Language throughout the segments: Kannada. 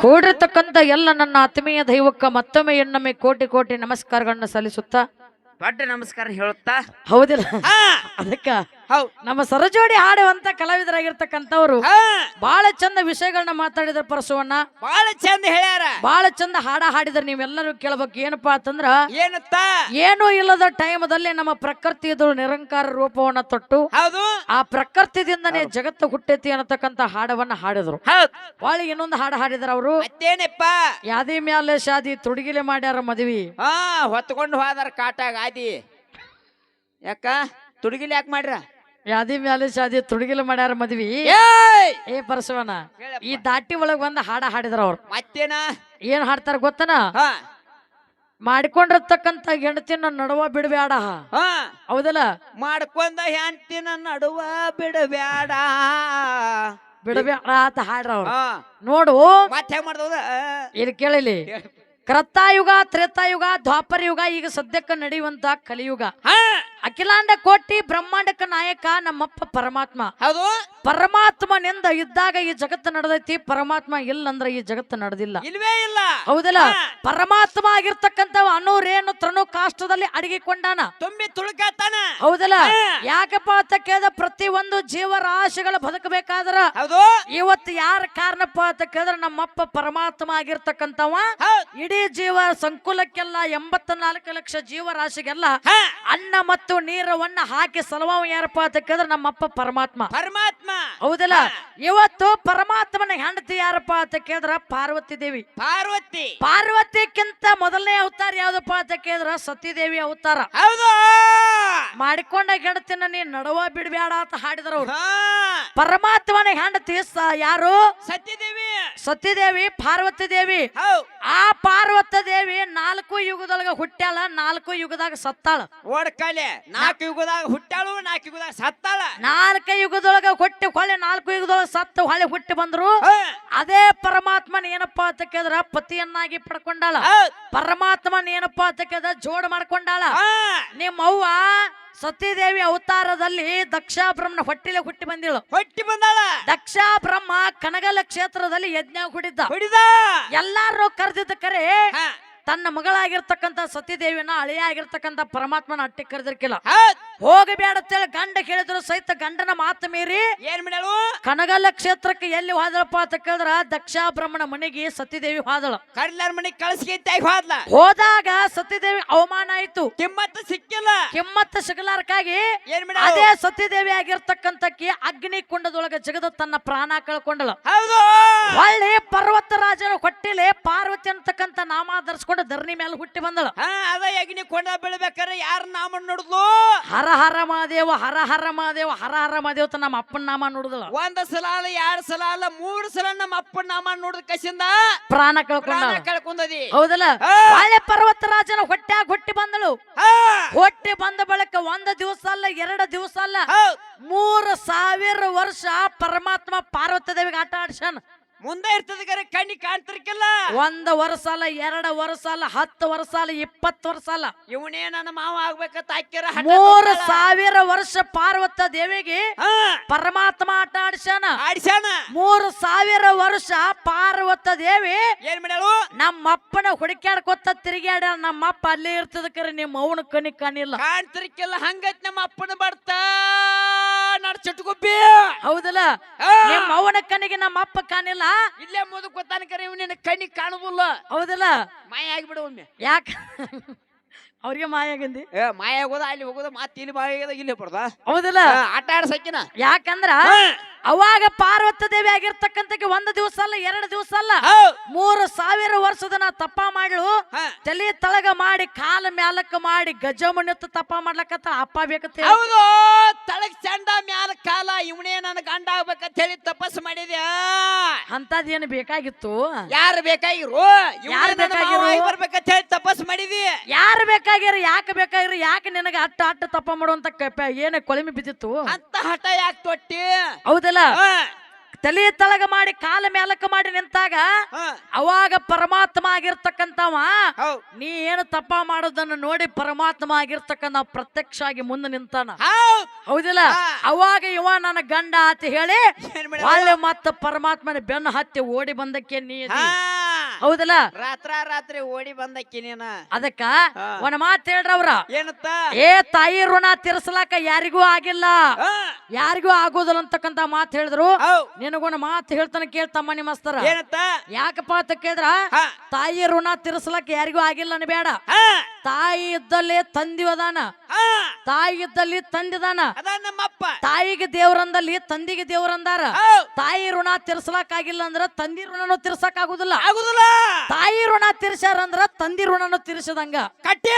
ಕೂಡಿರ್ತಕ್ಕಂಥ ಎಲ್ಲ ನನ್ನ ಆತ್ಮೀಯ ದೈವಕ್ಕ ಮತ್ತೊಮ್ಮೆ ಎನ್ನೊಮ್ಮೆ ಕೋಟಿ ಕೋಟಿ ನಮಸ್ಕಾರಗಳನ್ನ ಸಲ್ಲಿಸುತ್ತಾ. ದೊಡ್ಡ ನಮಸ್ಕಾರ ಹೇಳುತ್ತಾ? ಹೌದಿಲ್ಲ. ಅದಕ್ಕ ಹೌದ್. ನಮ್ಮ ಸರಜೋಡಿ ಹಾಡುವಂತ ಕಲಾವಿದರಾಗಿರ್ತಕ್ಕಂಥವ್ರು ಬಹಳ ಚಂದ ವಿಷಯಗಳನ್ನ ಮಾತಾಡಿದ್ರ ಪರಸುವಣ್ಣ ಬಹಳ ಚಂದ ಹೇಳ್ಯಾರ. ಬಹಳ ಚಂದ ಹಾಡ ಹಾಡಿದ್ರ ನೀವೆಲ್ಲರೂ ಕೇಳಬೇಕು ಏನಪ್ಪಾ ಅಂತಂದ್ರ ಏನತ್ತ? ಏನೂ ಇಲ್ಲದ ಟೈಮದಲ್ಲಿ ನಮ್ಮ ಪ್ರಕೃತಿ ನಿರಂಕಾರ ರೂಪವನ್ನ ತೊಟ್ಟು ಹೌದು. ಆ ಪ್ರಕೃತಿದಿಂದನೇ ಜಗತ್ತು ಹುಟ್ಟೈತಿ ಅನ್ನತಕ್ಕಂತ ಹಾಡವನ್ನ ಹಾಡಿದ್ರು. ಬಾಳಿ ಇನ್ನೊಂದು ಹಾಡು ಹಾಡಿದ್ರ ಅವರು. ಮತ್ತೇನಪ್ಪ? ಯಾದಿ ಮ್ಯಾಲೆ ಶಾದಿ ತುಡುಗಿಲೆ ಮಾಡ್ಯಾರ ಮದ್ವಿ. ಹಾ ಹೊತ್ಕೊಂಡು ಹೋದಾರ ಕಾಟಾಗ ಆದಿ. ಯಾಕ? ತುಡಿಗಿಲೆ ಯಾಕೆ ಮಾಡ್ರ ಯಾದಿ ಮ್ಯಾಲೆ ಶಾದಿ ತುಡುಗಿಲ ಮಾಡ್ಯಾರ ಮದ್ವಿ. ಏ ಪರಶುವನ ಈ ದಾಟಿ ಒಳಗ್ ಬಂದ ಹಾಡ ಹಾಡಿದ್ರ ಅವ್ರು. ಮತ್ತೇನ? ಏನ್ ಹಾಡ್ತಾರ ಗೊತ್ತನ? ಮಾಡಿಕೊಂಡಿರ್ತಕ್ಕಂತ ಹೆಂಡತಿನ ನಡುವ ಬಿಡಬೇಡ ಹೌದಲ್ಲ? ಮಾಡ್ಕೊಂಡ ಹೆಂಡತಿನ ನಡುವ ಬಿಡಬೇಡ ಬಿಡಬೇಡ ಅಂತ ಹಾಡ್ರ ಅವ್ರು. ನೋಡು. ಮತ್ತೆ ಮಾಡ್ದವ್ರ ಇಲ್ಲಿ ಕೇಳಿಲಿ. ಕೃತಾಯುಗ ತ್ರೇತಾಯುಗ ದ್ವಾಪರ ಯುಗ ಈಗ ಸದ್ಯಕ್ಕೆ ನಡೆಯುವಂತ ಕಲಿಯುಗ. ಹಾ. ಅಖಿಲಾಂಡ ಕೋಟಿ ಬ್ರಹ್ಮಾಂಡಕ ನಾಯಕ ನಮ್ಮಪ್ಪ ಪರಮಾತ್ಮ. ಹೌದು. ಪರಮಾತ್ಮನಿಂದ ಇದ್ದಾಗ ಈ ಜಗತ್ತು ನಡೆದೈತಿ ಪರಮಾತ್ಮ ಇಲ್ಲಂದ್ರ ಈ ಜಗತ್ತು ನಡೆದಿಲ್ಲ. ಇಲ್ವೇ ಇಲ್ಲ. ಹೌದಲ್ಲ. ಪರಮಾತ್ಮ ಆಗಿರ್ತಕ್ಕಂತ ಅನೂರೇನು ತೃಣು ಕಾಷ್ಟದಲ್ಲಿ ಅಡಗಿಕೊಂಡಾನ? ತುಂಬಿ ತುಳುಕಾತಾನ. ಹೌದಲ್ಲ. ಯಾಕಪ್ಪ ಅಂತ ಕೇಳಿದ ಪ್ರತಿ ಒಂದು ಜೀವರಾಶಿಗಳು ಬದುಕಬೇಕಾದ್ರ? ಹೌದು. ಇವತ್ತು ಯಾರ ಕಾರಣಪ್ಪ ಅಂತ ಕೇಳಿದ್ರೆ ನಮ್ಮಪ್ಪ ಪರಮಾತ್ಮ ಆಗಿರ್ತಕ್ಕಂಥವ? ಇಡೀ ಜೀವ ಸಂಕುಲಕ್ಕೆಲ್ಲ ಎಂಬತ್ತ ನಾಲ್ಕು ಲಕ್ಷ ಜೀವರಾಶಿಗೆಲ್ಲ ರಾಶಿಗೆಲ್ಲ ಅನ್ನ ಮತ್ತು ನೀರವನ್ನ ಹಾಕಿ ಸಲವಾವ ಯಾರಪ್ಪ ಅಂತ ಕೇಳಿದ್ರೆ ನಮ್ಮಪ್ಪ ಪರಮಾತ್ಮ. ಪರಮಾತ್ಮ. ಹೌದಲ್ಲ? ಇವತ್ತು ಪರಮಾತ್ಮನ ಹೆಂಡತಿ ಯಾರಪ್ಪ ಅಂತ ಕೇಳಿದ್ರ ಪಾರ್ವತಿ ದೇವಿ. ಪಾರ್ವತಿ. ಪಾರ್ವತಿಕ್ಕಿಂತ ಮೊದಲನೇ ಅವತಾರ ಯಾವ್ದಪ್ಪ ಅಂತ ಕೇಳಿದ್ರ ಸತೀದೇವಿ ಅವತಾರ. ಹೌದು. ಮಾಡಿಕೊಂಡ ಹೆಂಡತಿನ ನೀ ನಡುವ ಬಿಡಬೇಡ ಅಂತ ಹಾಡಿದ್ರು ಅವ್ರು. ಪರಮಾತ್ಮನ ಹೆಂಡತಿ ಸ ಯಾರು? ಸತ್ಯದೇವಿ ಸತೀದೇವಿ ಪಾರ್ವತಿ ದೇವಿ. ಹೌದ್ ಆ ಪಾರ್ವತ ದೇವಿ ನಾಲ್ಕು ಯುಗದೊಳಗ ಹುಟ್ಟ್ಯಾಳ ನಾಲ್ಕು ಯುಗದಾಗ ಸತ್ತಾಳ. ಓಡ್ಕಲೆ. ನಾಲ್ಕು ಯುಗದಾಗ ಹುಟ್ಟಾಳು ನಾಲ್ಕು ಯುಗದಾಗ ಸತ್ತಾಳ. ನಾಲ್ಕ ಯುಗದೊಳಗ ಹುಟ್ಟಿ ಹೊಳೆ ನಾಲ್ಕು ಯುಗದೊಳಗ ಸತ್ತು ಹೊಳೆ ಹುಟ್ಟಿ ಬಂದ್ರು. ಅದೇ ಪರಮಾತ್ಮನ ಏನಪ್ಪ ಅಂತ ಕೇಳಿದ್ರ? ಪತಿಯನ್ನಾಗಿ ಪಡ್ಕೊಂಡಾಳ. ಪರಮಾತ್ಮನ ಏನಪ್ಪಾ ಅಂತ ಕೇಳಿದ್ರ? ಜೋಡ್ ಮಾಡ್ಕೊಂಡಾಳ. ನಿಮ್ಮ ಅವ್ವ ಸತೀದೇವಿ ಅವತಾರದಲ್ಲಿ ದಕ್ಷಾಬ್ರಹ್ಮನ ಹೊಟ್ಟಿಲೆ ಹುಟ್ಟಿ ಬಂದಿಳು. ಹೊಟ್ಟಿ ಬಂದಾಳ. ದಕ್ಷಾಬ್ರಹ್ಮ ಕನಗಲ ಕ್ಷೇತ್ರದಲ್ಲಿ ಯಜ್ಞ ಹುಡಿದ ಹುಡಿದ ಎಲ್ಲಾರು ಕರೆದಿದ್ದ ಕರೆ ತನ್ನ ಮಗಳಾಗಿರ್ತಕ್ಕಂಥ ಸತಿದೇವಿನ ಅಳಿಯ ಆಗಿರ್ತಕ್ಕಂಥ ಪರಮಾತ್ಮನ ಅಟ್ಟಿ ಕರೆದಿರ್ಕಿಲ್ಲ. ಹೋಗಬೇಡ ಅಂತೇಳಿ ಗಂಡ ಕೇಳಿದ್ರು ಸಹಿತ ಗಂಡನ ಮಾತು ಮೀರಿ ಏನ್ ಮಾಡ್ಯಾಳು? ಕನಗಲ ಕ್ಷೇತ್ರಕ್ಕೆ ಎಲ್ಲಿ ಹೋದಳಪ್ಪ ಅಂತ ಕೇಳಿದ್ರ ದಕ್ಷಾ ಬ್ರಹ್ಮಣ ಮನೆಗೆ ಸತಿದೇವಿ ಹೋದಳ. ಕರ್ಲಾರ ಮನೆಗೆ ಕಳಿಸಿ ಹೋದ್ಲ. ಹೋದಾಗ ಸತಿದೇವಿ ಅವಮಾನ ಆಯ್ತು. ಕಿಮ್ಮತ್ತ ಸಿಕ್ಕಿಲ್ಲ. ಕಿಮ್ಮತ್ತು ಸಿಗಲಾರಕ್ಕಾಗಿ ಅದೇ ಸತಿದೇವಿ ಆಗಿರ್ತಕ್ಕಂಥಕ್ಕೆ ಅಗ್ನಿ ಕುಂಡದೊಳಗೆ ಜಗದ ತನ್ನ ಪ್ರಾಣ ಕಳ್ಕೊಂಡಳು. ಹೌದು. ಪರ್ವತ ರಾಜನ ಹೊಟ್ಟಿಲೆ ಪಾರ್ವತಿ ಅಂತಕ್ಕಂಥ ನಾಮ ಧರಿಸ್ಕೊಂಡು ಧರಣಿ ಮೇಲೆ ಹುಟ್ಟಿ ಬಂದಳು. ಹಾ ಅದ ಯಗ್ನಿ ಕೊಂಡ ಬೀಳ್ಬೇಕಾರೆ ಯಾರ ನಾಮ ನೋಡಿದ್ಲು? ಹರ ಹರ ಮಹಾದೇವ ಹರ ಹರ ಮಹಾದೇವ ಹರ ಹರ ಮಹಾದೇವ ಅಂತ ನಮ್ಮ ಅಪ್ಪನ ನಾಮ ನೋಡಿದಳು. ಒಂದ್ ಸಲ ಅಲ್ಲ ಎರಡ್ ಸಲ ಅಲ್ಲ ಮೂರ್ ಸಲ ನಮ್ಮ ಅಪ್ಪನ ನಾಮ ನೋಡಿದ ಕಸಿಂದ ಪ್ರಾಣ ಪ್ರಾಣ ಕಳ್ಕೊಂಡ ಕಳ್ಕೊಂಡದಿ. ಹೌದಲ್ಲ? ಹಾ. ರಾಜನ ಪರ್ವತರಾಜನ ಹೊಟ್ಟ್ಯಾಗ ಹುಟ್ಟಿ ಬಂದಳು. ಹಾ, ಹೊಟ್ಟಿ ಬಂದ ಬಳಿಕ ಒಂದ್ ದಿವಸ ಅಲ್ಲ ಎರಡ ದಿವಸ ಅಲ್ಲ ಹೌದ್. ಮೂರು ಸಾವಿರ ವರ್ಷ ಪರಮಾತ್ಮ ಪಾರ್ವತಿ ದೇವಿಗೆ ಆಟ ಆಡ್ಸನ್ ಮುಂದೆ ಇರ್ತದೆ ಕರೆ ಕಣ್ಣಿ ಕಾಣ್ತಿರ್ಕಿಲ್ಲ. ಒಂದ್ ವರ್ಷ ಅಲ್ಲ ಎರಡು ವರ್ಷ ಅಲ್ಲ ಹತ್ತು ವರ್ಷ ಅಲ್ಲ ಇಪ್ಪತ್ತು ವರ್ಷ ಅಲ್ಲ ಇವನೇ ನನ್ನ ಮಾವ ಆಗ್ಬೇಕಂತ ಹಾಕ್ಯಾರ ಮೂರು. ಸಾವಿರ ವರ್ಷ ಪಾರ್ವತ ದೇವಿಗೆ ಪರಮಾತ್ಮ ಆಟ ಆಡಿಸ್ಯಾನ. ಆಡಿಸ್ಯಾನ. ಮೂರು ಸಾವಿರ ವರ್ಷ ಪಾರ್ವತ ದೇವಿ ಏನ್ ಮಾಡ್ಯಾಳು? ನಮ್ಮಪ್ಪನ ಹುಡುಕ್ಯಾಡ್ಕೊತ ತಿರುಗ್ಯಾಡ ನಮ್ಮಪ್ಪ ಅಲ್ಲೇ ಇರ್ತದ ಕರೆ ನಿಮ್ಮ ಅವನ ಕಣಿ ಕಾಣಿಲ್ಲ ಕಾಣ್ತಿರ್ಕಿಲ್ಲ ಹಂಗತ್ ನಮ್ಮ ಅಪ್ಪನ ಬರ್ತ. ನಡ್ ಹೌದಲ್ಲ? ನಿಮ್ ನಿಮ್ಮ ಅವನ ಕಣಿಗೆ ನಮ್ಮ ಅಪ್ಪ ಕಾಣಿಲ್ಲ ಇಲ್ಲೇ ಮುದು ಕರೆ ನಿನ್ನ ಕಣ್ಣಿ ಕಾಣುದಿಲ್ಲ. ಹೌದಲ್ಲ? ಮಾಯ ಆಗಿಬಿಡು ಒಮ್ಮೆ. ಯಾಕ? ಅವ್ರಿಗೆ ಮಾಯಾಗಂದಿ ಏ ಮಾಯ ಆಗೋದ ಅಲ್ಲಿ ಹೋಗೋದ ಮಾತಿ ಇಲ್ಲಿ ಮಾಯ ಆಗ್ಯದ ಇಲ್ಲಿ ಬರ್ದ ಹೌದಲ್ಲ? ಆಟ ಆಡ್ಸಕ್ಕಿನ? ಯಾಕಂದ್ರ ಅವಾಗ ಪಾರ್ವತ ದೇವಿ ಆಗಿರ್ತಕ್ಕಂತ ಒಂದು ದಿವಸ ಅಲ್ಲ ಎರಡು ದಿವಸ ಅಲ್ಲ. ಮೂರು ಸಾವಿರ ವರ್ಷದ ನಾ ತಪ್ಪ ಮಾಡ್ಲು. ತಲೆ ತಳಗ ಮಾಡಿ ಕಾಲ ಮ್ಯಾಲಕ್ಕ ಮಾಡಿ ಗಜಮುನಿತ್ತು ತಪ್ಪ ಮಾಡ್ಲಕತ್ತ ಅಪ್ಪ ಬೇಕಂತ. ಹೌದು. ತಳಗ್ ಚಂಡ ಮ್ಯಾಲ ಕಾಲ ಇವನೇ ನನ್ನ ಗಂಡ ಆಗ್ಬೇಕಂತ ಹೇಳಿ ತಪಸ್ ಮಾಡಿದ್ಯಾ? ಅಂತದೇನು ಬೇಕಾಗಿತ್ತು? ಯಾರು ಬೇಕಾಗಿರು? ಯಾರು ಬೇಕಾಗಿರು? ಬರ್ಬೇಕಂತ ಹೇಳಿ ತಪಸ್ ಮಾಡಿದಿ. ಯಾರು ಬೇಕಾಗಿರು ಯಾಕೆ ಬೇಕಾಗಿರು ಯಾಕೆ ನಿನಗೆ ಅಟ್ಟ ಅಟ್ಟ ತಪ್ಪ ಮಾಡುವಂತ ಏನ ಕೊಳಿಮೆ ಬಿದ್ದಿತ್ತು? ಅಂತ ಹಠ ಯಾಕೆ ತೊಟ್ಟಿ? ಹೌದಲ್ಲ. ಹಾ, ತಲೆ ತಳಗ ಮಾಡಿ ಕಾಲ ಮೇಲಕ ಮಾಡಿ ನಿಂತಾಗ ಅವಾಗ ಪರಮಾತ್ಮ ಆಗಿರ್ತಕ್ಕಂಥವ ನೀ ಏನು ತಪ್ಪ ಮಾಡೋದನ್ನ ನೋಡಿ ಪರಮಾತ್ಮ ಆಗಿರ್ತಕ್ಕಂಥ ಪ್ರತ್ಯಕ್ಷ ಆಗಿ ಮುಂದೆ ನಿಂತಾನ. ಹೌದ್. ಹೌದಿಲ್ಲ. ಅವಾಗ ಇವ ನನ್ನ ಗಂಡ ಅಂತ ಹೇಳಿ ಅಲ್ಲೇ? ಮತ್ತ ಪರಮಾತ್ಮನ ಬೆನ್ನ ಹತ್ತಿ ಓಡಿ ಬಂದಕ್ಕೆ ನೀ. ಹೌದಲ್ಲ? ರಾತ್ರ ರಾತ್ರಿ ಓಡಿ ಬಂದಕ್ಕೆ ನೀನ. ಅದಕ್ಕ ಒನ್ ಒಂದ್ ಮಾತ್ ಹೇಳ್ರವ್ರ. ಏನತ್ತ? ಏ ತಾಯಿ ಋಣ ತೀರ್ಸಲಾಕ ಯಾರಿಗೂ ಆಗಿಲ್ಲ. ಯಾರಿಗೂ ಆಗೋದಿಲ್ಲ ಅಂತಕ್ಕಂತ ಮಾತ್ ಹೇಳಿದ್ರು. ನಿನಗೊಂದು ಮಾತು ಹೇಳ್ತಾನೆ ಕೇಳ್ತಮ್ಮ ನಿಮ್ಮ ಅಸ್ತರ. ಯಾಕಪ್ಪ ಅಂತ ಕೇಳಿದ್ರ? ತಾಯಿ ಋಣ ತೀರ್ಸಲಾಕ ಯಾರಿಗೂ ಆಗಿಲ್ಲ ಬೇಡ ತಾಯಿ ಇದ್ದಲ್ಲಿ ತಂದಿ ಅದಾನ. ತಾಯಿ ಇದ್ದಲ್ಲಿ ತಂದಿದಾನ ತಾಯಿಗೆ ದೇವ್ರಂದಲ್ಲಿ ತಂದಿಗೆ ದೇವ್ರಂದಾರ ತಾಯಿ ಋಣ ತೀರ್ಸಲಕ್ ಆಗಿಲ್ಲ ಅಂದ್ರ ತಂದಿ ಋಣನು ತೀರ್ಸಕ್ ಆಗುದಿಲ್ಲ. ಆಗುದಿಲ್ಲ. ತಾಯಿ ಋಣ ತೀರ್ಸ್ಯಾರ ಅಂದ್ರ ತಂದಿ ಋಣನು ತೀರ್ಸದಂಗ. ಕಟ್ಟಿ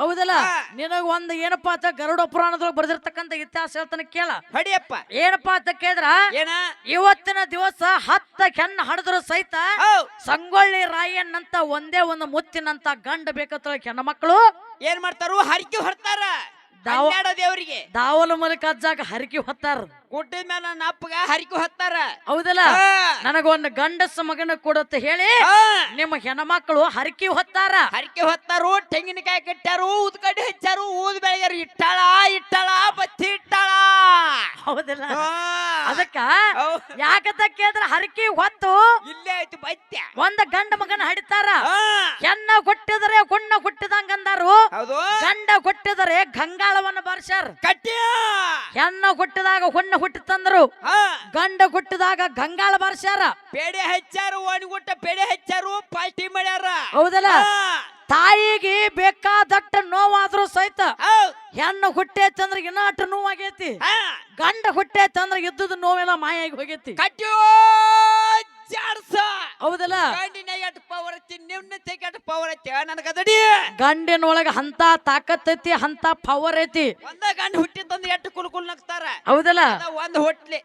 ಹೌದಲ್ಲ. ನಿನಗ ಒಂದ್ ಏನಪ್ಪಾ ಅಂತ ಗರುಡ ಪುರಾಣದೊಳಗೆ ಬರ್ದಿರ್ತಕ್ಕಂಥ ಇತಿಹಾಸ ಹೇಳ್ತಾನೆ ಕೇಳ. ಹೊಡಿಯಪ್ಪ. ಏನಪ್ಪಾ ಅಂತ ಕೇಳಿದ್ರ? ಏನ? ಇವತ್ತಿನ ದಿವಸ ಹತ್ತ ಕೆನ್ನ ಹಡದ್ರು ಸಹಿತ ಸಂಗೊಳ್ಳಿ ರಾಯಣ್ಣಂತ ಒಂದೇ ಒಂದು ಮುತ್ತಿನಂತ ಗಂಡ ಬೇಕಂತ ಕೆನ್ನ ಮಕ್ಕಳು ಏನ್ ಮಾಡ್ತಾರು? ಹರಕೆ ಹೊರ್ತಾರ ದಾವ- ಹನ್ನೆರಡು ದೇವ್ರಿಗೆ. ದಾವಲ ಮೂಲಕ ಅಜ್ಜಾಗ ಹರಕಿ ಹೊತ್ತಾರ. ಗುಡ್ಡದ ಮೇಲೆ ನನ್ನ ಅಪ್ಪಗ ಹರಿಕೆ ಹೊತ್ತಾರ. ಹೌದಲ್ಲ? ಹಾ. ನನಗೊಂದು ಗಂಡಸ ಮಗನ ಕೊಡತ್ತ ಹೇಳಿ ನಿಮ್ಮ ನಿಮ್ಮ ಹೆಣ್ಮಕ್ಳು ಹರಕಿ ಹೊತ್ತಾರ. ಹರಕೆ ಹೊತ್ತಾರು ತೆಂಗಿನಕಾಯಿ ಕಟ್ಟಾರು ಉದ್ಕಡ್ಡಿ ಹಚ್ಚಾರು ಊದ್ ಬೆಳಗ್ಯಾರ ಇಟ್ಟಾಳ ಇಟ್ಟಾಳ ಬತ್ತಿ ಇಟ್ಟಾಳ. ಹೌದಲ್ಲ? ಹಾ. ಅದಕ್ಕ ಹೌದ್. ಯಾಕಂತ ಕೇಳಿದ್ರ ಹರಕಿ ಹೊತ್ತು ಇಲ್ಲೇ ಆಯ್ತು ಬತ್ಯ ಒಂದ ಗಂಡ ಮಗನ ಹಡಿತಾರ. ಹಾ. ಹೆಣ್ಣ ಕೊಟ್ಟಿದರೆ ಗುಣ್ಣ ಕೊಟ್ಟಿದಂಗಂದಾರು ಗಂಡ ಹೌದು. ಗಂಡ ಕೊಟ್ಟಿದರೆ ಗಂಗಾಳವನ್ನ ಬರ್ಸ್ಯಾರ. ಕಟ್ಟಿ ಹೆಣ್ಣು ಹುಟ್ಟಿದಾಗ ಹುಣ್ಣ ಹುಟ್ಟಿತಂದ್ರು ತಂದ್ರು ಗಂಡ ಹುಟ್ಟಿದಾಗ ಗಂಗಾಳ ಬರ್ಸ್ಯಾರ. ಪೇಡೆ ಹಚ್ಚಾರು ಒಣಗುಟ್ಟ ಪೇಡೆ ಹೆಚ್ಚಾರು ಪಾಲ್ಟಿ ಮಾಡ್ಯಾರ. ಹೌದಲ್ಲ. ತಾಯಿಗೆ ಬೇಕಾದಟ್ಟ ನೋವಾದ್ರೂ ಸಹಿತ. ಹೆಣ್ಣು ಹುಟ್ಟೆ ಚಂದ್ರ ಅಟ್ಟು ನೋವಾಗೈತಿ. ಗಂಡ ಹುಟ್ಟೆ ಚಂದ್ರ ಇದ್ದದ ನೋವೆಲ್ಲ ಮಾಯಾಗಿ ಹೋಗೈತಿ. ಕಟ್ಟಿ ಜಾಡ್ಸ. ಹೌದಲ್ಲ? ಗಂಡಿನ ಎಟ್ ಐತಿ ನಿಮ್ನ ಪವರ್ ಐತಿ ನನಗದಡಿ ಗಂಡಿನ ಒಳಗ ಅಂತ ತಾಕತ್ ಐತಿ ಹಂತ ಪವರ್ ಐತಿ. ಒಂದ ಗಂಡ ಹುಟ್ಟಿತ್ತಂದ್ರೆ ಎಟ್ಟು ಕುಲ್ ಕುಲ್ ನಗ್ತಾರ? ಹೌದಲ್ಲ? ಒಂದ್ ಹೊಟ್ಲಿ.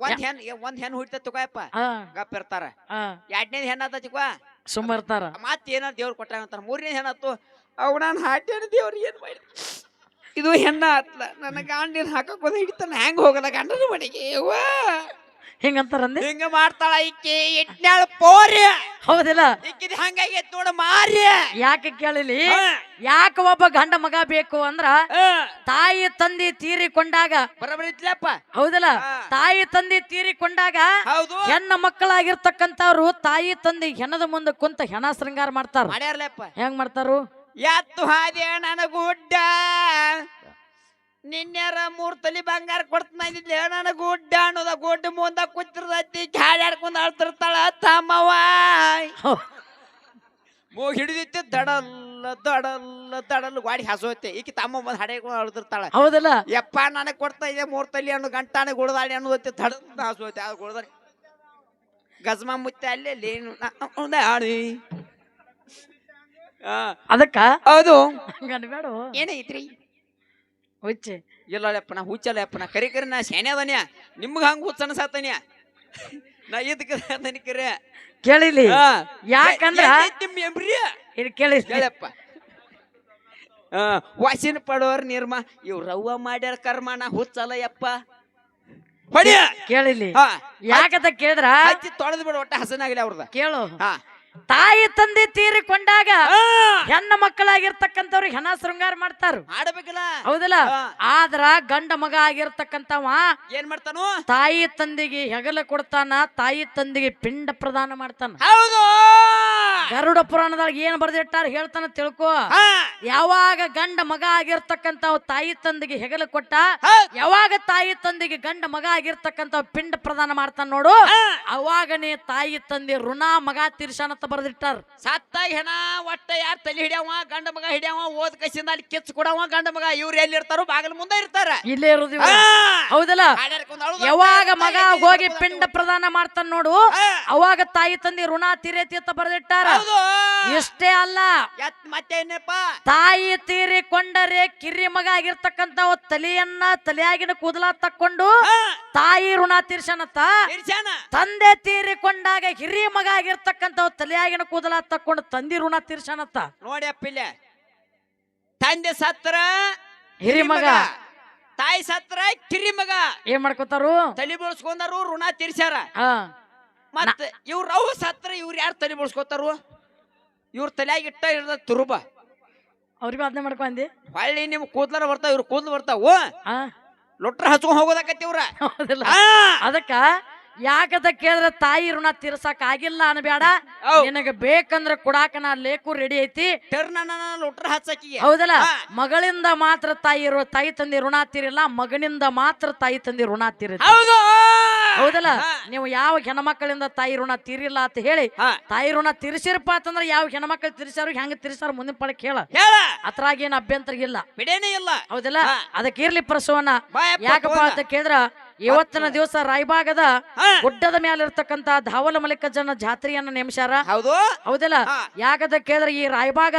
ಒಂದ್ ಹೆಣ್ ಒಂದ್ ಹೆಣ್ ಹುಟ್ಟಿತ ತುಕಾಯಪ್ಪ ಗಪ್ಪ ಗಪ್ ಇರ್ತಾರ ಎರಡನೇದ್ ಹೆಣ್ ಆತ ಚಿಕ್ಕ ಸುಮ್ಮ ಇರ್ತಾರ. ಮತ್ ಏನಾರ ದೇವ್ರ ಕೊಟ್ಟ ಅಂತಾರ. ಮೂರನೇ ಆತು. ಅವ್ ನಾನ್ ಹಾಟ್ಯಾನ ದೇವ್ರ ಏನ್ ಮಾಡಿ ಇದು ಹೆಣ್ಣ ಆತ್ಲ ನನ್ನ ಗಂಡಿನ ಹಾಕಕ್ ಹೋದ ಹಿಡಿತಾನ. ಹೆಂಗ್ ಹೋಗಲ್ಲ ಗಂಡನ ಮನೆಗೆ. ಹಿಂಗಂತಾರಂದಿ? ಹಿಂಗ ಮಾಡ್ತಾಳ ಈಕಿ ಇಟ್ನಾಳ ಪೋರಿ. ಹೌದಿಲ್ಲ? ಈಕಿದ್ ಹಂಗಾಗಿ ನೋಡ ಮಾರಿ. ಯಾಕೆ ಕೇಳಿಲಿ? ಯಾಕೆ ಒಬ್ಬ ಗಂಡ ಮಗ ಬೇಕು ಅಂದ್ರ ತಾಯಿ ತಂದಿ ತೀರಿಕೊಂಡಾಗ ಬರಬರಿತ್ಲಪ್ಪ ಹೌದಲ್ಲ? ತಾಯಿ ತಂದಿ ತೀರಿಕೊಂಡಾಗ ಹೌದು. ಹೆಣ್ಣ ಮಕ್ಕಳಾಗಿರ್ತಕ್ಕಂಥವ್ರು ತಾಯಿ ತಂದಿ ಹೆಣದ ಮುಂದೆ ಕುಂತ ಹೆಣ ಶೃಂಗಾರ ಮಾಡ್ತಾರ. ಹೆಂಗ್ ಮಾಡ್ತಾರು? ಯಾತ್ತು ಹಾದೆ ನನಗುಡ್ಡ. ಗುಡ್ಡ ನಿನ್ನೆರ ಮೂರ್ ತಲಿ ಬಂಗಾರ ಕೊಡ್ತಾನಿದ್ಲೆ ನನ್ನ ಗುಡ್ಡ ಅನ್ನೋದ ಗುಡ್ಡ ಮುಂದ ಕೂತಿರ್ತೈತಿ ಹಾಡ್ಯಾಡ್ಕೊಂಡ್ ಅಳ್ತಿರ್ತಾಳ ತಮ್ಮವ ಮೂಗ್ ಹಿಡಿದಿತ್ತು ದಡಲ್ಲ ದಡಲ್ಲ ದಡಲ್ ಗಾಡಿ ಹಸೋತೆ ಈಕಿ ತಮ್ಮ ಬಂದ್ ಹಡೆಕೊಂಡು ಅಳ್ತಿರ್ತಾಳ ಹೌದಲ್ಲ? ಯಪ್ಪ ನನಗೆ ಕೊಡ್ತಾ ಇದೆ ಮೂರ್ ತಲಿ ಹಣ್ಣು ಗಂಟಾನೆ ಗುಡದಾಡಿ ಅನ್ನೋದೈತಿ ದಡ ಹಸೋತೆ ಅದು ಗುಡದಾಡಿ ಗಜಮ ಮುತ್ತೆ ಅಲ್ಲೇ ಲೇನು ಆಡಿ ಆ. ಅದಕ್ಕ? ಹೌದು. ಏನೈತ್ರಿ ಹುಚ್ಚಿ. ಇಲ್ಲಪ್ಪ ನಾ ಹುಚ್ಚಲ್ಲಪ್ಪ ನಾ ಕರಿ ಕರಿ ನಾ ಶೇನೆ ಅದನ್ಯ. ನಿಮ್ಗೆ ಹಂಗ ಹುಚ್ಚ ಸಾತನ್ಯ ನಾ ಇದಕ್ಕೆ ಕರೆ. ಕೇಳಿಲಿ? ಯಾಕಂದ್ರ? ಮೆಮ್ರಿ ಇದು ಕೇಳಿ ಹೇಳಪ್ಪ. ವಾಸಿನ ಪಡೋರ್ ನಿರ್ಮ ಇವ್ ರವ್ವ ಮಾಡ್ಯಾರ ಕರ್ಮ ನಾ ಹುಚ್ಚಲ್ಲ ಯಪ್ಪ ಹೊಡಿಯ. ಕೇಳಿಲಿ. ಹಾ. ಯಾಕಂತ ಕೇಳಿದ್ರ? ಹಚ್ಚಿ ತೊಳೆದು ಬಿಡ ಒಟ್ಟ ಹಸನಾಗಿಲ್ಲ ಅವ್ರದ. ಕೇಳು. ಹಾ. ತಾಯಿ ತಂದೆ ತೀರಿಕೊಂಡಾಗ ಹೆಣ್ಣ ಮಕ್ಕಳಾಗಿರ್ತಕ್ಕಂಥವ್ರು ಹೆಣ ಶೃಂಗಾರ ಮಾಡ್ತಾರ. ಆಡಬೇಕಲ್ಲ? ಹೌದಲ್ಲ. ಆದ್ರ ಗಂಡ ಮಗ ಆಗಿರ್ತಕ್ಕಂಥವ ಏನ್ ಮಾಡ್ತಾನು? ತಾಯಿ ತಂದೆಗೆ ಹೆಗಲ ಕೊಡ್ತಾನ ತಾಯಿ ತಂದೆಗೆ ಪಿಂಡ ಪ್ರದಾನ ಮಾಡ್ತಾನ. ಹೌದು! ಗರುಡ ಪುರಾಣದಾಗ ಏನ್ ಬರ್ದಿಟ್ಟಾರ ಹೇಳ್ತಾನ ತಿಳ್ಕೊ. ಯಾವಾಗ ಗಂಡ ಮಗ ಆಗಿರ್ತಕ್ಕಂಥ ತಾಯಿ ತಂದೆಗೆ ಹೆಗಲ ಕೊಟ್ಟ ಯಾವಾಗ ತಾಯಿ ತಂದೆಗೆ ಗಂಡ ಮಗ ಆಗಿರ್ತಕ್ಕಂಥ ಪಿಂಡ ಪ್ರದಾನ ಮಾಡ್ತಾನ ನೋಡು ಅವಾಗ ಅವಾಗನೇ ತಾಯಿ ತಂದೆ ಋಣ ಮಗ ತೀರ್ಸಾನ ಅಂತ ಬರೆದಿಟ್ಟಾರ. ಸತ್ತ ಹೆಣ ಒಟ್ಟ ಯಾರ್ ತಲೆ ಹಿಡಿಯವ ಗಂಡ ಮಗ ಹಿಡಿಯವ ಓದ್ ಕಸಿಂದ ಅಲ್ಲಿ ಕಿಚ್ ಕೊಡವ ಗಂಡ ಮಗ ಇವ್ರು ಎಲ್ಲಿ ಇರ್ತಾರೋ ಬಾಗಿಲ ಮುಂದೆ ಇರ್ತಾರ. ಇಲ್ಲೇ ಇರೋದು ಇವ್ರು. ಹೌದಲ್ಲ? ಯಾವಾಗ ಮಗ ಹೋಗಿ ಪಿಂಡ ಪ್ರದಾನ ಮಾಡ್ತಾನ ನೋಡು ಅವಾಗ ತಾಯಿ ತಂದೆ ಋಣ ತೀರೇತಿ ಅಂತ ಬರೆದಿಟ್ಟಾರ. ಹೌದು. ಇಷ್ಟೇ ಅಲ್ಲ. ಎತ್ ಮತ್ತೆ ಏನಪ್ಪ ತಾಯಿ ತೀರಿಕೊಂಡರೆ ಕಿರಿ ಮಗ ಆಗಿರ್ತಕ್ಕಂತ ತಲೆಯನ್ನ ತಲೆಯಾಗಿನ ಕೂದಲ ತಕ್ಕೊಂಡು ಆ, ತಾಯಿ ಋಣ ತೀರ್ಸನತ್ತ ಇರ್ಸ್ಯಾನ. ತಂದೆ ತೀರಿಕೊಂಡಾಗ ಹಿರಿಯ ಮಗ ಆಗಿರ್ತಕ್ಕಂಥ ತಲೆಯಾಗಿನ ಕೂದಲ ತಕ್ಕೊಂಡು ತಂದಿ ಋಣ ತೀರ್ಸನತ್ತ? ನೋಡಿ ಅಪ್ಪ ಇಲ್ಲೇ. ತಂದೆ ಸತ್ರ ಹಿರಿ ಮಗ ತಾಯಿ ಸತ್ರ ಕಿರಿ ಮಗ ಏನ್ ಮಾಡ್ಕೋತಾರು? ತಲೆ ಬೋಳ್ಸ್ಕೊಂಡಾರು ಋಣ ತೀರ್ಸ್ಯಾರ. ಹಾ. ಮತ್ತ ಇವ್ರ ಅವು ಸತ್ರ ಇವ್ರು ಯಾರು ತಲೆ ಬೋಳ್ಸ್ಕೊತಾರು? ಇವ್ರ ತಲೆಯಾಗಿ ಇಟ್ಟ ಇರದ ತುರುಬ. ಅವ್ರಿಗೂ ಅದನ್ನ ಮಾಡ್ಕೊಂಡಿ ಹೊಳ್ಳಿ ನಿಮ್ ಕೂದ್ಲಾರ ಬರ್ತಾವ ಇವ್ರ ಕೂದ್ಲು ಬರ್ತಾವು? ಲೊಟ್ರ ಹಚ್ಕೊಂಡ್ ಹೋಗೋದಕ್ಕತ್ತಿ ಇವ್ರ. ಅದಕ್ಕ ಯಾಕದ ಕೇಳಿದ್ರ ತಾಯಿ ಋಣ ತೀರ್ಸಕ್ ಆಗಿಲ್ಲ ಅನ್ಬೇಡ. ಹೌದ್. ನಿನಗ ಬೇಕಂದ್ರ ಕೊಡಾಕ ನಾ ಲೇಕು ರೆಡಿ ಐತಿ. ಟರ್ನ ಲೊಟ್ರ ಹಚ್ಚಕಿಗೆ ಹೌದಲ್ಲ? ಮಗಳಿಂದ ಮಾತ್ರ ತಾಯಿ ತಾಯಿ ತಂದೆ ಋಣ ತೀರಿಲ್ಲ ಮಗನಿಂದ ಮಾತ್ರ ತಾಯಿ ತಂದೆ ಋಣ ತೀರಿ ಹೌದು. ಹೌದಲ್ಲ? ಹಾ. ನೀವು ಯಾವ ಹೆಣ್ಮಕ್ಕಳಿಂದ ತಾಯಿ ಋಣ ತೀರಿಲ್ಲ ಅಂತ ಹೇಳಿ ಹಾ. ತಾಯಿ ಋಣ ತೀರಿಸಿರಪ್ಪ ಅಂತಂದ್ರೆ ಯಾವ ಹೆಣ್ಮಕ್ಳು ತೀರಿಸಾರು ಹೆಂಗ ತೀರಿಸಾರು ಮುಂದಿನ ಪಳಕ್ ಹೇಳ. ಹೇಳ. ಅದ್ರಾಗ ಏನ್ ಅಭ್ಯಂತರ ಇಲ್ಲ. ಬಿಡೇನೇ ಇಲ್ಲ. ಹೌದಲ್ಲ? ಹಾ. ಅದಕ್ಕೆ ಇರ್ಲಿ ಪ್ರಸವನ. ಬಾಯಪ್ಪ ಯಾಕಪ್ಪ ಅಂತ ಕೇಳಿದ್ರ ಇವತ್ತಿನ ದಿವಸ ರಾಯಬಾಗದ ಗುಡ್ಡದ ಮೇಲೆ ಇರತಕ್ಕಂತ ಧಾವಲ ಮಲ್ಲಿಕಜ್ಜನ ಜಾತ್ರೆಯನ್ನ ನೇಮಿಸ್ಯಾರ? ಹೌದು. ಹೌದಲ್ಲ? ಯಾಗದ ಯಾಕದ ಕೇಳಿದ್ರ ಈ ರಾಯಬಾಗ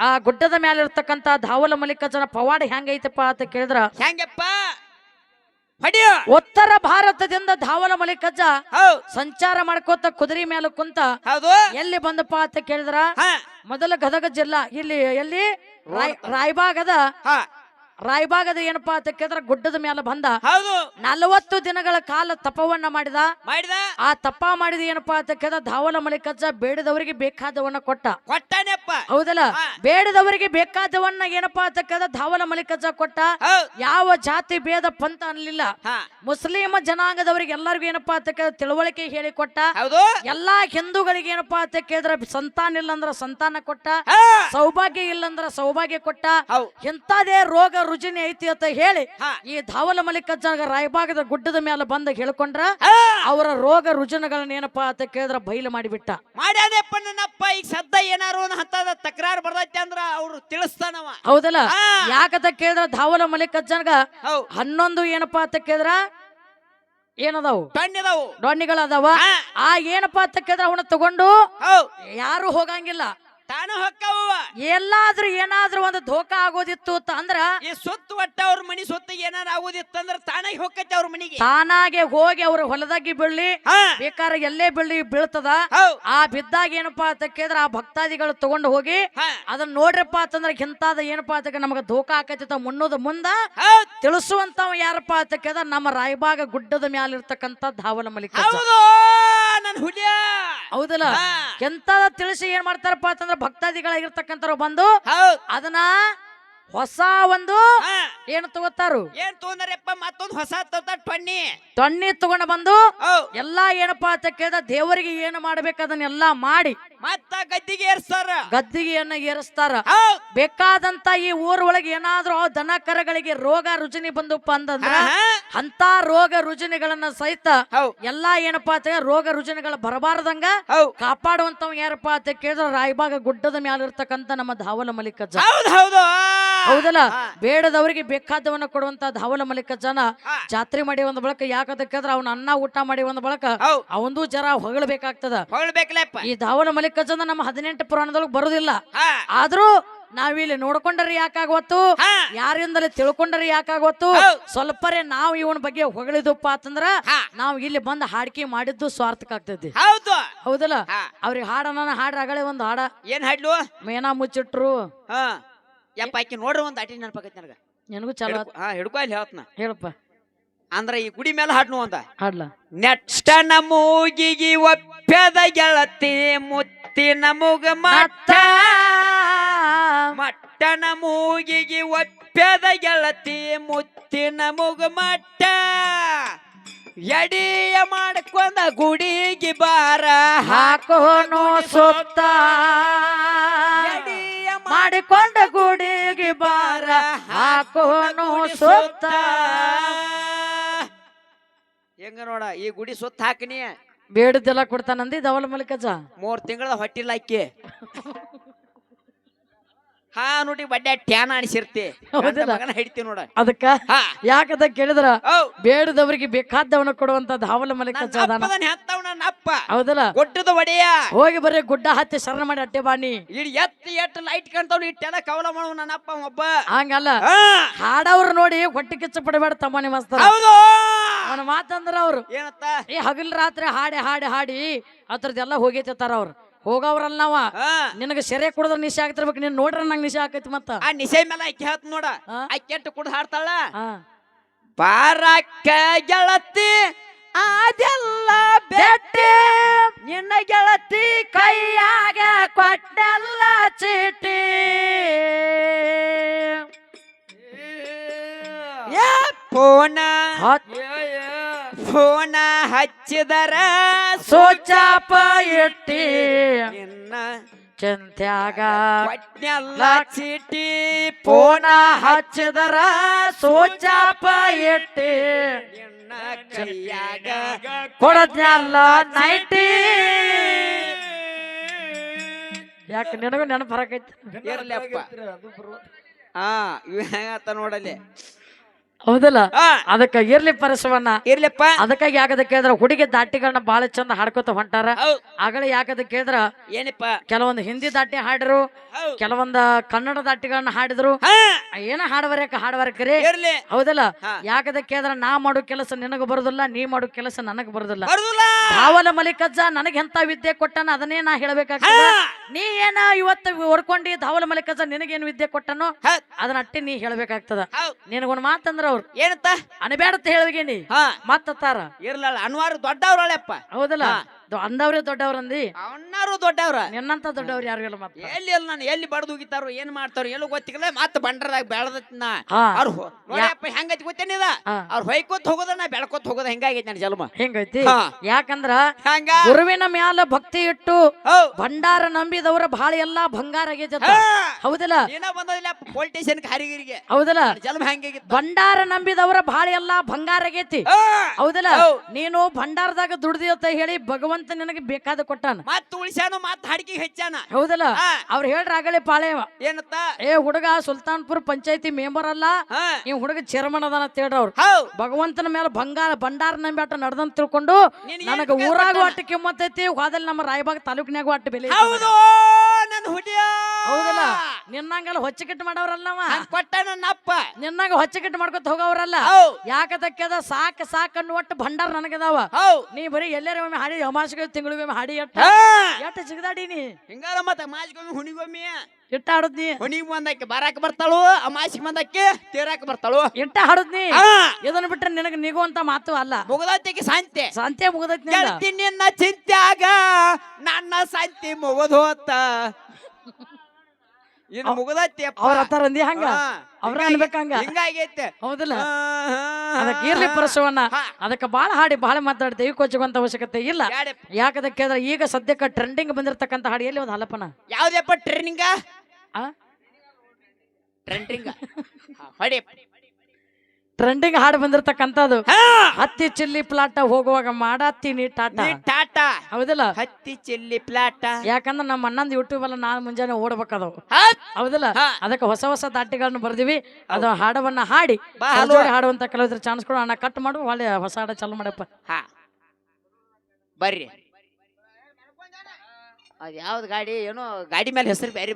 ಆ ಗುಡ್ಡದ ಮೇಲೆ ಇರತಕ್ಕಂತ ಧಾವಲ ಮಲ್ಲಿಕಜ್ಜನ ಪವಾಡ ಹೆಂಗೈತಪ್ಪ ಅಂತ ಕೇಳಿದ್ರ? ಹೆಂಗಪ್ಪ? ಉತ್ತರ ಭಾರತದಿಂದ ಧಾವಲ ಮಲ್ಲಿಕಜ್ಜ ಸಂಚಾರ ಮಾಡ್ಕೋತ ಕುದುರೆ ಮೇಲೆ ಕುಂತ ಎಲ್ಲಿ ಬಂದಪ್ಪ ಅಂತ ಕೇಳಿದ್ರ? ಮೊದಲ ಗದಗ ಜಿಲ್ಲಾ. ಇಲ್ಲಿ ಎಲ್ಲಿ? ರಾಯ್- ರಾಯಬಾಗದ ರಾಯಬಾಗದ ಏನಪ್ಪ ಅಂತ ಕೇಳಿದ್ರೆ ಗುಡ್ಡದ ಮೇಲೆ ಬಂದ ಹೌದು. ನಲವತ್ತು ದಿನಗಳ ಕಾಲ ತಪವನ್ನ ಮಾಡಿದ. ಮಾಡಿದ. ಆ ತಪ ಮಾಡಿದ ಏನಪ್ಪ ಅಂತ ಕೇಳಿದ ಧಾವಲ ಮಲಿಕಜ್ಜ ಬೇಡದವರಿಗೆ ಬೇಕಾದವನ್ನ ಕೊಟ್ಟ. ಕೊಟ್ಟನೆಪ್ಪ. ಹೌದಲ್ಲ? ಬೇಡದವರಿಗೆ ಬೇಕಾದವನ್ನ ಏನಪ್ಪಾ ಅಂತ ಕೇಳಿದ ಧಾವಲ ಮಲಿಕಜ್ಜ ಕೊಟ್ಟ. ಯಾವ ಜಾತಿ ಭೇದ ಪಂತ ಅನ್ಲಿಲ್ಲ ಮುಸ್ಲಿಂ ಜನಾಂಗದವರಿಗೆ ಎಲ್ಲರಿಗೂ ಏನಪ್ಪಾ ಅಂತ ಕೇಳಿದ ತಿಳುವಳಿಕೆ ಹೇಳಿಕೊಟ್ಟ ಹೌದು. ಎಲ್ಲಾ ಹಿಂದೂಗಳಿಗೆ ಏನಪ್ಪಾ ಅಂತ ಕೇಳಿದ್ರೆ ಸಂತಾನ ಇಲ್ಲ ಅಂದ್ರ ಸಂತಾನ ಕೊಟ್ಟ. ಸೌಭಾಗ್ಯ ಇಲ್ಲಂದ್ರ ಸೌಭಾಗ್ಯ ಕೊಟ್ಟ. ಇಂಥದೇ ರೋಗ ರುಜಿನಿ ಐತಿ ಅಂತ ಹೇಳಿ ಈ ಧಾವಲ ಮಲ್ಲಿಕಜ್ಜನ ರಾಯಭಾಗದ ಗುಡ್ಡದ ಮೇಲೆ ಬಂದ ಹೇಳ್ಕೊಂಡ್ರ ಅವರ ರೋಗ ರುಜಿನಗಳನ್ನ ಏನಪ್ಪಾ ಅಂತ ಕೇಳಿದ್ರ ಬಯಲು ಮಾಡಿಬಿಟ್ಟ. ಮಾಡ್ಯಾದಪ್ಪ ನನ್ನಪ್ಪ ಈಗ ಸದ್ದ ಏನಾರು ಹತ್ತದ ತಕರಾರು ಬರ್ತೈತಿ ಅಂದ್ರ ಅವ್ರು ತಿಳಿಸ್ತಾನವ. ಹೌದಲ್ಲ. ಯಾಕಂತ ಕೇಳಿದ್ರ ಧಾವಲ ಮಲ್ಲಿಕಜ್ಜನ್ಗ ಹನ್ನೊಂದು ಏನಪ್ಪಾ ಅಂತ ಕೇಳಿದ್ರ? ಏನದಾವು? ಡೊಣ್ಣಿಗಳದಾವ ಆ ಏನಪ್ಪಾ ಅಂತ ಕೇಳಿದ್ರ ಅವನ ತಗೊಂಡು? ಯಾರು ಹೋಗಂಗಿಲ್ಲ. ತಾನು ಹೊಕ್ಕವ ಎಲ್ಲಾದ್ರೂ ಏನಾದ್ರೂ ಒಂದು ಧೋಕ ಆಗೋದಿತ್ತು ಅಂತ ಅಂದ್ರ ಈ ಸುತ್ತ ಒಟ್ಟ ಅವ್ರ ಮನಿ ಸುತ್ತ ಏನಾರ ಅಂದ್ರೆ ತಾನಾಗಿ ಹೊಕ್ಕೈತಿ ಅವ್ರ ಮನಿಗೆ. ತಾನಾಗೆ ಹೋಗಿ ಅವ್ರ ಹೊಲದಾಗಿ ಬೀಳ್ಲಿ ಹಾ. ಬೇಕಾದ್ರೆ ಎಲ್ಲೇ ಬೀಳಿ ಬೀಳ್ತದ. ಆ ಬಿದ್ದಾಗ ಏನಪ್ಪಾ ಅಂತ ಕೇಳಿದ್ರ ಆ ಭಕ್ತಾದಿಗಳು ತಗೊಂಡು ಹೋಗಿ ಹಾ. ಅದನ್ನ ನೋಡ್ರಪ್ಪ ಅಂತಂದ್ರ ಇಂತಾದ ಏನಪ್ಪಾ ಅಂತ ನಮಗ ಧೋಕ ಆಕೈತಿ ಮುನ್ನೋದ ಮುಂದ ಹೌದ್. ತಿಳಿಸುವಂತವ ಯಾರಪ್ಪ ಅಂತ ಕೇಳಿದ್ರ ನಮ್ಮ ರಾಯಬಾಗ ಗುಡ್ಡದ ಮ್ಯಾಲಿರ್ತಕ್ಕಂತ ಧಾವಲ ಮಲಿಕ ಹೌದು. ನನ್ ಹುಲಿಯ? ಹೌದಲ್ಲ? ಎಂತ ಎಂತದ ತಿಳಿಸಿ ಏನ್ ಮಾಡ್ತಾರಪ್ಪ ಅಂತಂದ್ರ ಭಕ್ತಾದಿಗಳಾಗಿರ್ತಕ್ಕಂಥವ್ರು ಬಂದು ಅದನ್ನ ಹೊಸ ಒಂದು ಏನು ತಗೋತಾರು? ಏನ್ ತೊಂದರೆಪ್ಪ ಮತ್ತೊಂದು ಹೊಸ ತಗೋತಾರ ಟೊಣ್ಣಿ. ತೊಣ್ಣಿ ತಗೊಂಡು ಬಂದು ಎಲ್ಲಾ ಏನಪ್ಪಾ ಅಂತ ಕೇಳಿದ ದೇವರಿಗೆ ಏನು ಮಾಡ್ಬೇಕು ಅದನ್ನೆಲ್ಲಾ ಮಾಡಿ ಮತ್ತ ಗದ್ದಿಗೆ ಏರ್ಸ್ತಾರ? ಗದ್ದಿಗೆಯನ್ನ ಏರಿಸ್ತಾರ. ಹೌದ್. ಬೇಕಾದಂತ ಈ ಊರ್ ಒಳಗೆ ಏನಾದ್ರೂ ದನ ಕರಗಳಿಗೆ ರೋಗ ರುಜಿನಿ ಬಂದಪ್ಪ ಅಂತಂದ್ರ. ಅಂತ ರೋಗ ರುಜಿನಿಗಳನ್ನ ಸಹಿತ ಎಲ್ಲಾ ಏನಪ್ಪಾ ಅಂತ ರೋಗ ರುಜಿನಗಳು ಬರಬಾರದಂಗ ಕಾಪಾಡುವಂತ ಕಾಪಾಡುವಂತವ್ ಯಾರಪ್ಪ ಅಂತ ಕೇಳಿದ್ರ ರಾಯಬಾಗ ಗುಡ್ಡದ ಮ್ಯಾಲಿರ್ತಕ್ಕಂತ ನಮ್ಮ ಧಾವಲ ಮಲ್ಲಿಕಜ್ಜ. ಹೌದ್ ಹೌದು. ಹೌದಲ್ಲ? ಬೇಡದವರಿಗೆ ಬೇಕಾದವನ್ನ ಕೊಡುವಂತ ಧಾವಲ ಮಲ್ಲಿಕಜ್ಜನ ಜನ ಜಾತ್ರೆ ಮಾಡಿ ಒಂದ್ ಬಳಕ ಯಾಕಂತ ಕೇದ್ರ ಅವ್ನ ಅನ್ನ ಊಟ ಮಾಡಿ ಒಂದ್ ಬಳಕ ಅವಂದು ಜರ ಹೊಗಳಬೇಕಾಗ್ತದ. ಈ ಧಾವಲ ಮಲ್ಲಿಕಜ್ಜನ ನಮ್ಮ ಹದಿನೆಂಟು ಪುರಾಣದೊಳಗೆ ಬರುದಿಲ್ಲ. ಆದ್ರೂ ನಾವಿಲ್ಲಿ ನೋಡ್ಕೊಂಡ್ರೆ ಯಾಕಾಗವತ್ತು? ಯಾರಿಂದಲೇ ತಿಳ್ಕೊಂಡ್ರೆ ಯಾಕಾಗವತ್ತು. ಸ್ವಲ್ಪರೇ ನಾವು ಇವನ ಬಗ್ಗೆ ಹೊಗಳಿದಪ್ಪ ಅಂತಂದ್ರ ನಾವ್ ಇಲ್ಲಿ ಬಂದು ಹಾಡಿಕೆ ಮಾಡಿದ್ದು ಸ್ವಾರ್ಥಕ ಆಗ್ತೈತಿ. ಹೌದು. ಹೌದಲ್ಲ? ಅವ್ರಿಗೆ ಹಾಡ ಹಾಡನ ಹಾಡ್ರ ಅಗಳೇ ಒಂದು ಹಾಡ. ಏನ್ ಹಾಡ್ಲು? ಮೇನಾ ಮುಚ್ಚಿಟ್ರು. ಯಪ್ಪ ಆಕಿ ನೋಡ್ರಿ ಒಂದ್ ಅಟಿ ನೆನಪಾಗೈತಿ ನನಗ. ನನಗೂ ಚಲೋ ಹಾ ಹಿಡ್ಕೊ ಅಲ್ಲಿ ಹೇಳ್ತನ. ಹೇಳಪ್ಪ ಅಂದ್ರ ಈ ಗುಡಿ ಮೇಲೆ ಹಾಡ್ನು ಅಂತ ಹಾಡ್ಲ. ನೆಟ್ಟನ ಮೂಗಿಗಿ ಒಪ್ಪದ ಗೆಳತಿ ಮುತ್ತಿನ ಮುಗು ಮಟ್ಟ. ಮಟ್ಟನ ಮೂಗಿಗೆ ಒಪ್ಪದ ಗೆಳತಿ ಮುತ್ತಿನ ಮುಗು ಮಟ್ಟ. ಎಡಿಯ ಮಾಡ್ಕೊಂಡ ಗುಡಿಗೆ ಬಾರ ಹಾಕೋನು ಸುತ್ತ ಎಡಿಯ ಮಾಡಿಕೊಂಡ ಗುಡಿಗೆ ಬಾರ ಹಾಕೋನು ಸುತ್ತ ಹೆಂಗ ನೋಡ, ಈ ಗುಡಿ ಸುತ್ತ ಹಾಕಿನಿ ಬೇಡದೆಲ್ಲ ಕೊಡ್ತಾನಂದಿ ದವಲ ಮಲ್ಲಿಕಜ್ಜ? ಮೂರ್ ತಿಂಗಳ ಹೊಟ್ಟಿಲ್ಲ ಅಕ್ಕಿ ಹಾ ನೋಡಿ ಬಡ್ಡೆ ಟ್ಯಾನ್ ಅನಿಸಿರ್ತಿ ಹೌದಲ್ಲ? ಮಗನ ಹಿಡಿತೀವಿ ನೋಡ. ಅದಕ್ಕ? ಹಾ. ಯಾಕಂತ ಕೇಳಿದ್ರ? ಬೇಡದವ್ರಿಗೆ ಬೇಡದವರಿಗೆ ಬೇಕಾದವನ ಕೊಡುವಂತ ಹೆತ್ತವ್ ನನ್ನ ಅಪ್ಪ. ಹೌದಲ್ಲ? ಗೊಡ್ಡದ ಒಡೆಯ. ಹೋಗಿ ಬರ್ರಿ ಗುಡ್ಡ ಹತ್ತಿ ಶರಣ ಮಾಡಿ ಅಟ್ಟೆ ಬಾಣಿ. ಇಲ್ಲಿ ಎತ್ ಎಟ್ ಲೈಟ್ ಕಾಣ್ತಾವ್ ಇಟ್ಟೆಲ್ಲ ಕವಲ ಮಾಡುವ ನನ್ನ ಅಪ್ಪ ಒಬ್ಬ ಹಂಗಲ್ಲ? ಹಾ, ಹಾಡವ್ರು ನೋಡಿ ಹೊಟ್ಟೆ ಕಿಚ್ಚ ಪಡಬೇಡ ತಮ್ಮ ನಿಮ್ಮ ಹೌದು. ಅವನ ಮಾತಂದ್ರ ಅವ್ರು. ಏನತ್ತ? ಈ ಹಗಲ್ ರಾತ್ರಿ ಹಾಡಿ ಹಾಡಿ ಹಾಡಿ ಅದ್ರದ್ದೆಲ್ಲ ಹೋಗಿತ್ತಾರ ಅವ್ರು. ಹೋಗವ್ರಲ್ಲ ನಾವ. ಹಾ. ನಿನಗ ಸೆರೆ ಕುಡಿದ್ರ ನಿಶೆ ಆಗ್ತಿರ್ಬೇಕು. ನೀನ್ ನೋಡ್ರ ನಂಗ್ ನಿಶೆ ಆಕೈತಿ ಮತ್ತ. ಆ ನಿಶೆ ಮೇಲೆ ಆಕಿ ಹೇಳ್ತ ನೋಡ. ಹಾ? ಆಕಿ ಕುಡ್ದು ಹಾಡ್ತಾಳ. ಹಾ. ಗೆಳತಿ ಅದೆಲ್ಲ ಬೆಟ್ಟಿ. ನಿನ್ನ ಗೆಳತಿ ಕೈಯಾಗ ಕೊಟ್ಟೆಲ್ಲ ಚೀಟಿ. ಏ ಫೋನ ಹತ್- ಫೋನ ಹಚ್ಚಿದರ ಸೋಚಾಪ ಇಟ್ಟಿ ಇನ್ನ ಚಂತ್ಯಾಗ ಪಟ್ನೆಲ್ಲ ಚೀಟಿ ಪೋಣ ಹಚ್ಚಿದರ ಸೋಚಾಪ ಇಟ್ಟಿ ಇನ್ನ ಕೈಯಾಗ ಕೊಡದ್ನಲ್ಲ ನೈಟಿ. ಯಾಕೆ ನಿನಗೂ ನೆನಪು ಬರಕೈತಿ? ಇರ್ಲಪ್ಪ ಹಾ ಇವ ಹೆಂಗತ್ತ ನೋಡಲ್ಲಿ. ಹೌದಲ್ಲ? ಅದಕ್ಕ ಇರ್ಲಿ ಪರಸವನ್ನ. ಇರ್ಲಿಪ್ಪ. ಅದಕ್ಕಾಗಿ ಯಾಕದ ಕೇಳಿದ್ರ ಹುಡುಗಿ ದಾಟಿಗಳನ್ನ ಬಹಳ ಚಂದ ಹಾಡ್ಕೊತ ಹೊಂಟಾರ. ಆಗಲೇ ಯಾಕದ ಕೇಳಿದ್ರ ಏನಪ್ಪ? ಕೆಲವೊಂದು ಹಿಂದಿ ದಾಟಿ ಹಾಡಿರು ಹೌದ್. ಕೆಲವೊಂದ ಕನ್ನಡ ದಾಟಿಗಳನ್ನ ಹಾಡಿದ್ರು. ಏನ ಹಾಡವರ್ಯಾಕ ಹಾಡವರ್ಕರಿ? ಇರ್ಲಿ. ಹೌದಲ್ಲ. ಯಾಕದ ಕೇಳಿದ್ರ ನಾ ಮಾಡೋ ಕೆಲಸ ನಿನಗ ಬರುದಿಲ್ಲ ನೀ ಮಾಡೋ ಕೆಲಸ ನನಗ ಬರುದಿಲ್ಲ. ಹಾವಲ ಭಾವಲ ಮಲಿಕಜ್ಜ ನನಗೆ ಎಂತ ವಿದ್ಯೆ ಕೊಟ್ಟನ ಅದನ್ನೇ ನಾ ಹೇಳಬೇಕಾಗ ನೀ ಏನ ಇವತ್ತು ಹೊಡ್ಕೊಂಡಿ ಧಾವಲ ಮಲಿಕಜ್ಜ ನಿನಗೇನು ವಿದ್ಯೆ ಕೊಟ್ಟನೋ ಅದನ್ನ ಅಟ್ಟಿ ನೀ ಹೇಳಬೇಕಾಗ್ತದ. ನಿನಗೊಂದು ಮಾತಂದ್ರ ಅವ್ರು ಏನತ್ತ ಅನಬೇಡತ್ತ ಹೇಳ್ಬೇಕೇನಿ ಹಾ. ಮತ್ತಾರ ಇರ್ಲಲ್ಲ ಅನ್ವಾರ ದೊಡ್ಡವ್ರಳೆಪ್ಪ ಹೌದಲ್ಲ? ಅಂದವ್ರೇ ದೊಡ್ಡವ್ರಂದಿ ಅವನ್ನಾರು ದೊಡ್ಡವ್ರ. ನಿನ್ನಂತ ದೊಡ್ಡವ್ರು ಯಾರು ಇಲ್ಲ ಮತ್ತೆ? ಎಲ್ಲಿ ಎಲ್ಲ ನಾನು ಎಲ್ಲಿ ಬಡದ್ ಹೋಗಿತಾರೋ ಏನ್ ಮಾಡ್ತಾರೋ ಎಲ್ಲೂ ಗೊತ್ತಿಲ್ಲ ಮತ್ತೆ ಬಂಡ್ರದಾಗ ಬೆಳದತ್ನ ಅವ್ರು ನೋಡಪ್ಪ ಹೆಂಗೈತಿ ಗೊತ್ತೇನಿದ. ಅವ್ರು ಹೊಯ್ಕೋತ್ ಹೋಗೋದ ನಾ ಬೆಳ್ಕೋತ್ ಹೋಗೋದ ಹೆಂಗಾಗೈತಿ ನನ್ನ ಜನ್ಮ ಹೆಂಗೈತಿ. ಯಾಕಂದ್ರ ಹಂಗ? ಗುರುವಿನ ಮ್ಯಾಲ ಭಕ್ತಿ ಇಟ್ಟು ಭಂಡಾರ ನಂಬಿದವ್ರ ಬಹಳ ಎಲ್ಲಾ ಭಂಗಾರ ಆಗೈತಿ. ಹೌದಲ್ಲ? ನೀನ ಬಂದಿಲ್ಲ ಪೊಲಿಟಿಷಿಯನ್ ಹರಿಗಿರಿಗೆ. ಹೌದಲ್ಲ? ಜನ್ಮ ಹೆಂಗಾಗಿತ್ತು? ಭಂಡಾರ ನಂಬಿದವ್ರ ಬಹಳ ಎಲ್ಲಾ ಭಂಗಾರ ಆಗೈತಿ. ಹೌದಲ್ಲ? ನೀನು ಭಂಡಾರದಾಗ ದುಡ್ದಿ ಅಂತ ಹೇಳಿ ಭಗವಂತ ನಿನಗೆ ಬೇಕಾದ ಕೊಟ್ಟಾನ. ಮತ್ ಉಳಿಸ್ಯಾನು ಮತ್ ಹಾಡಿಕೆ ಹೆಚ್ಚಾನ. ಹೌದಲ್ಲ. ಅವ್ರು ಹೇಳ್ರ ಆಗಲೇ ಪಾಳೆವ. ಏನತ್ತ? ಏ ಹುಡುಗ ಸುಲ್ತಾನ್ಪುರ್ ಪಂಚಾಯತಿ ಮೆಂಬರ್ ಅಲ್ಲ. ನೀವು ಹುಡುಗ ಚೇರ್ಮನ್ ಅದಾನ ಅಂತ ಹೇಳ್ರ ಅವ್ರು. ಭಗವಂತನ ಮೇಲೆ ಬಂಗಾರ ಭಂಡಾರ ನಂಬಿ ನಡ್ದಂತ ತಿಳ್ಕೊಂಡು ನನಗೆ ಊರಾಗ. ಒಟ್ಟು ಕಿಮ್ಮತ್ತೈತಿ? ಹೋದಲ್ಲಿ ನಮ್ಮ ರಾಯಬಾಗ ತಾಲೂಕಿನಾಗ ಒಟ್ಟು ಬೆಲೆ ಹೌದು. ನನ್ನ ಹುಡಿಯ. ಹೌದಲ್ಲ? ನಿನ್ನಂಗೆಲ್ಲ ಹೊಚ್ಚಕಿಟ್ಟು ಮಾಡವ್ರಲ್ಲ ನಾವ ಕೊಟ್ಟ ನನ್ನ ಅಪ್ಪ. ನಿನ್ನಂಗ ಹೊಚ್ಚಕಿಟ್ಟು ಮಾಡ್ಕೊತ ಹೋಗವ್ರಲ್ಲ ಯಾಕದಕ್ಕೆ ಸಾಕ ಸಾಕ್ ಸಾಕ್ ಅನ್ನು ಒಟ್ಟು ಭಂಡಾರ ನನಗದಾವ. ನೀ ಬರೀ ಎಲ್ಲರ ಒಮ್ಮೆ ಹಾಡಿ ಅಮಾಸಿಗೆ ತಿಂಗಳಿಗೊಮ್ಮೆ ಹಾಡಿ ಎಟ್ಟ? ಎಟ್ಟ ಸಿಗದಾಡಿ ನೀ? ಹಿಂಗಾರ ಮತ್ತೆ ಮಾಜಿಗೊಮ್ಮೆ ಹುಣಿಗೊಮ್ಮೆ ಎಟ್ಟ ಹಾಡುದ್ನಿ. ಹುಣಿಗ್ ಬಂದಕ್ಕೆ ಬರಾಕ ಬರ್ತಾಳು ಅಮಾಸಿ ಬಂದಕ್ಕೆ ತೇರಾಕ ಬರ್ತಾಳು. ಎಂಟ ಹಾಡುದ್ನಿ. ಹಾ ಇದನ್ನ ಬಿಟ್ರೆ ನಿನಗ ನಿಗುವಂತ ಮಾತು ಅಲ್ಲ. ಮುಗದತ್ತಿಗೆ ಶಾಂತಿ. ಸಂತೆ ಮುಗದೈತಿ ನಿಂದ. ಗೆಳತಿ ನಿನ್ನ ಚಿಂತ್ಯಾಗ ನನ್ನ ಶಾಂತಿ ಮುಗದು ಇನ್ ಇದು ಮುಗದತ್ತಿ ಅವ್ರ ಹತ್ತಾರ ಅಂದಿ ಹಂಗ. ಅವ್ರ ಅನ್ಬೇಕಂಗ ಹಿಂಗಾಗೈತೆ. ಹೌದಲ್ಲ. ಅದಕ್ಕೆ ಇರ್ಲಿ ಪರಶವನ್ನ ಹಾ. ಅದಕ್ಕೆ ಬಾಳ ಹಾಡಿ ಬಾಳ ಮಾತಾಡ್ತೇವೆ ಕೊಚ್ಚುವಂತ ಅವಶ್ಯಕತೆ ಇಲ್ಲ. ಯಾಕಂದ್ರೆ ಯಾಕದಕ್ಕೆ ಈಗ ಸದ್ಯಕ್ಕೆ ಟ್ರೆಂಡಿಂಗ್ ಬಂದಿರತಕ್ಕಂತ ಹಾಡು ಎಲ್ಲಿ ಒಂದು ಹಲಪನ ಯಾವ್ದಪ್ಪ ಟ್ರೈನಿಂಗ? ಟ್ರೆಂಡಿಂಗ. ಹೊಡಿ ಟ್ರೆಂಡಿಂಗ್ ಹಾಡು ಬಂದಿರತಕ್ಕಂಥದ್ದು. ಹತ್ತಿ ಚಿಲ್ಲಿ ಪ್ಲಾಟ ಹೋಗುವಾಗ ಮಾಡತ್ತೀನಿ ಟಾಟಾ. ಟಾಟಾ. ಹೌದಲ್ಲ? ಹತ್ತಿ ಚಿಲ್ಲಿ ಪ್ಲಾಟ. ಯಾಕಂದ್ರೆ ನಮ್ಮ ಅಣ್ಣಂದ ಯೂಟ್ಯೂಬ್ ಅಲ್ಲ ನಾನು ಮುಂಜಾನೆ ಓಡಬೇಕಾದವು ಹೌದಲ್ಲ? ಅದಕ್ಕೆ ಹೊಸ ಹೊಸ ದಾಟಿಗಳನ್ನ ಬರ್ದಿವಿ. ಅದು ಹಾಡವನ್ನ ಹಾಡಿ. ಹಾಡುವಂತ ಕೆಲವಿದ್ರ ಚಾನ್ಸ್ ಕೊಡು. ಅಣ್ಣ ಕಟ್ ಮಾಡು. ಒಳ್ಳೆ ಹೊಸ ಹಾಡ ಚಾಲು ಮಾಡಪ್ಪ. ಹಾ. ಬರ್ರಿ. ಅದು ಯಾವ್ದು ಗಾಡಿ? ಏನೋ ಗಾಡಿ ಮೇಲೆ ಹೆಸರು ಬೇರೆ